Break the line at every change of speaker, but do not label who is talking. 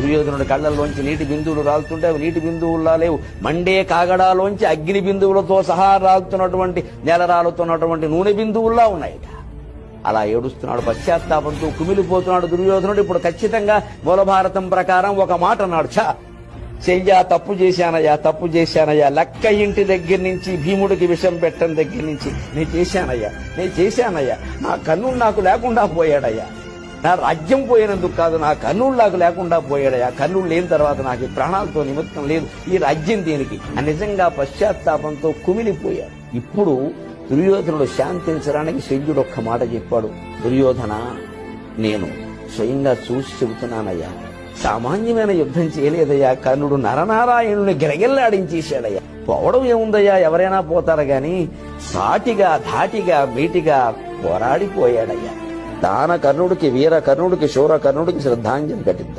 దుర్యోధనుడి కళ్ళల్లోంచి నీటి బిందువులు రాలుతుంటే అవి నీటి బిందువుల్లా లేవు. మండే కాగడాలోంచి అగ్ని బిందువులతో సహా రాలుతున్నటువంటి నెల రాలుతున్నటువంటి నూనె బిందువుల్లా ఉన్నాయిట అలా ఏడుస్తున్నాడు పశ్చాత్తాపంతో కుమిలిపోతున్నాడు దుర్యోధనుడు. ఇప్పుడు ఖచ్చితంగా మూలభారతం ప్రకారం ఒక మాట అన్నాడు ఛా చెయ్యా తప్పు చేశానయ్యా తప్పు చేశానయ్యా. లక్క ఇంటి దగ్గర నుంచి భీముడికి విషం పెట్టడం దగ్గర నుంచి నేను చేశానయ్యా నేను చేశానయ్యా. నా కన్ను నాకు లేకుండా పోయాడయ్యా. నా రాజ్యం పోయినందుకు కాదు నా కన్నుడు నాకు లేకుండా పోయాడయ్యా కన్నుడు లేని తర్వాత నాకు ఈ ప్రాణాలతో నిమిత్తం లేదు. ఈ రాజ్యం దీనికి. నిజంగా పశ్చాత్తాపంతో కుమిలిపోయాడు. ఇప్పుడు దుర్యోధనుడు శాంతించడానికి శల్యుడు ఒక్క మాట చెప్పాడు. దుర్యోధన నేను స్వయంగా చూసి చెబుతున్నానయ్యా. సామాన్యమైన యుద్ధం చేయలేదయ్యా. కర్ణుడు నరనారాయణుని గిరగిల్లాడించేశాడయ్యా పోవడం ఏముందయ్యా? ఎవరైనా పోతారు గాని సాటిగా ధాటిగా మీటిగా పోరాడిపోయాడయ్యా. ದಾನ ಕರ್ನುಡಿಕೆ ವೀರ ಕರ್ನುಡಿಕೆ ಶೌರ ಕರ್ನುಡಿಕೆ ಶ್ರದ್ಧಾಂಜಲಿ ಕಟ್ಟಿದ್ದ